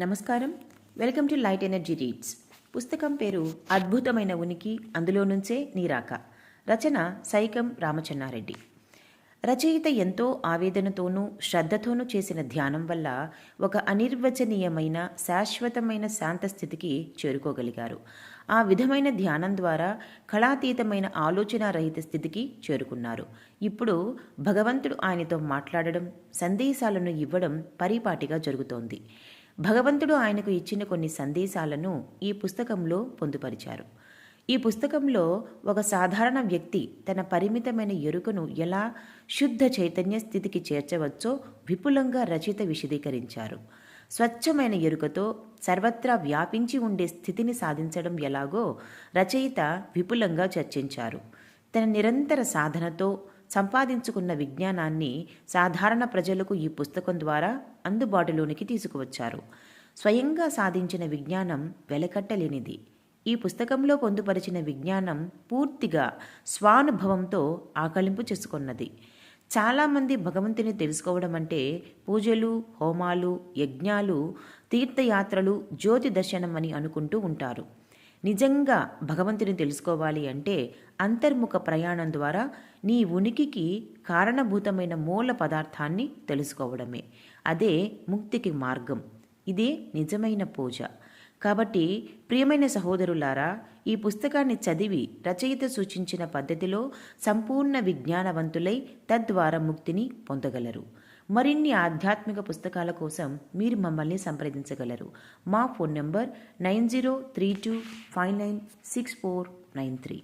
నమస్కారం. Welcome to light energy reads. పుస్తకం పేరు అద్భుతమైన ఉనికి అందులో నుంచే నీరాక. రచన సైకం రామచన్నారెడ్డి. రచయిత ఎంతో ఆవేదనతోనూ శ్రద్ధతోనూ చేసిన ధ్యానం వల్ల ఒక అనిర్వచనీయమైన శాశ్వతమైన శాంత స్థితికి చేరుకోగలిగారు. ఆ విధమైన ధ్యానం ద్వారా కళాతీతమైన ఆలోచనారహిత స్థితికి చేరుకున్నారు. ఇప్పుడు భగవంతుడు ఆయనతో మాట్లాడడం సందేశాలను ఇవ్వడం పరిపాటిగా జరుగుతోంది. భగవంతుడు ఆయనకు ఇచ్చిన కొన్ని సందేశాలను ఈ పుస్తకంలో పొందుపరిచారు. ఈ పుస్తకంలో ఒక సాధారణ వ్యక్తి తన పరిమితమైన ఎరుకను ఎలా శుద్ధ చైతన్య స్థితికి చేర్చవచ్చో విపులంగా రచయిత విశదీకరించారు. స్వచ్ఛమైన ఎరుకతో సర్వత్రా వ్యాపించి ఉండే స్థితిని సాధించడం ఎలాగో రచయిత విపులంగా చర్చించారు. తన నిరంతర సాధనతో సంపాదించుకున్న విజ్ఞానాన్ని సాధారణ ప్రజలకు ఈ పుస్తకం ద్వారా అందుబాటులోనికి తీసుకువచ్చారు. స్వయంగా సాధించిన విజ్ఞానం వెలకట్టలేనిది. ఈ పుస్తకంలో పొందుపరిచిన విజ్ఞానం పూర్తిగా స్వానుభవంతో ఆకలింపు చేసుకున్నది. చాలామంది భగవంతుని తెలుసుకోవడం అంటే పూజలు హోమాలు యజ్ఞాలు తీర్థయాత్రలు జ్యోతి దర్శనం అని అనుకుంటూ ఉంటారు. నిజంగా భగవంతుని తెలుసుకోవాలి అంటే అంతర్ముఖ ప్రయాణం ద్వారా నీ ఉనికికి కారణభూతమైన మూల పదార్థాన్ని తెలుసుకోవడమే. అదే ముక్తికి మార్గం. ఇదే నిజమైన పూజ. కాబట్టి ప్రియమైన సహోదరులారా ఈ పుస్తకాన్ని చదివి రచయిత సూచించిన పద్ధతిలో సంపూర్ణ విజ్ఞానవంతులై తద్వారా ముక్తిని పొందగలరు. మరిన్ని ఆధ్యాత్మిక పుస్తకాల కోసం మీరు మమ్మల్ని సంప్రదించగలరు. మా phone number nine zero three two five nine six four nine three.